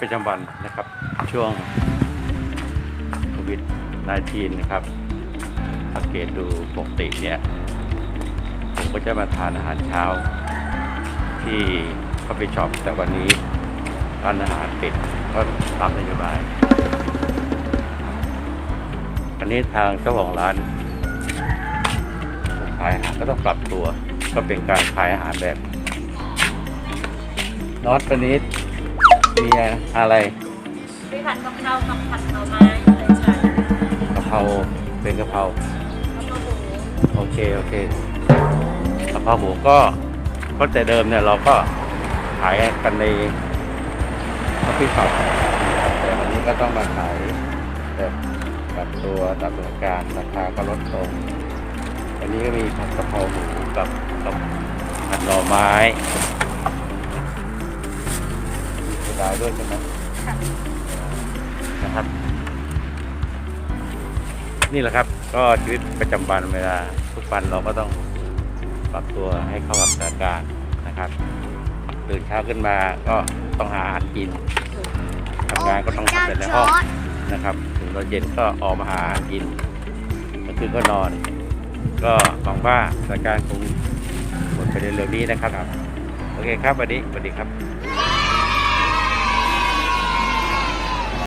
ประจำวันนะครับ ช่วงโควิด -19 นะครับสังเกตดูปกติเนี่ยผมก็จะมาทานอาหารเช้า ที่คอฟฟี่ช็อปแต่วันนี้ร้านอาหารปิดก็ตามนโยบายอันนี้ทางเจ้าของร้านขายอาหารก็ต้องปรับตัว ก็เป็นการขายอาหารแบบนอตวันนี้ มีอะไรมีผัดกะเพรากับผัดหน่อไม้เลยค่ะกะเพราเป็นกะเพราแล้วก็หมูโอเคโอเคกะเพราหมูก็ก็แต่เดิมเนี่ยเราก็ขายกันในคอฟฟี่ช็อปแต่วันนี้ก็ต้องมาขายแบบกับตัวตามสถานการณ์ราคาก็ลดลงวันนี้ก็มีผัดกะเพราหมูกับกับผัดหน่อไม้ ดาษด้วยใช่ไหมค่ะนะครับ นี่แหละครับ ก็ชีวิตประจำวันเวลาทุกวันเราก็ต้องปรับตัวให้เข้ากับสถานการณ์นะครับตื่นเช้าขึ้นมาก็ต้องหาอาหารกินทำงานก็ต้องทำแต่ในห้องนะครับ ถึงตอนเย็นก็ออกมาหาอาหารกินกลางคืนก็นอน ก็หวังว่าสถานการณ์คงหมดไปเร็วๆนี้นะครับ โอเคครับสวัสดีสวัสดีครับ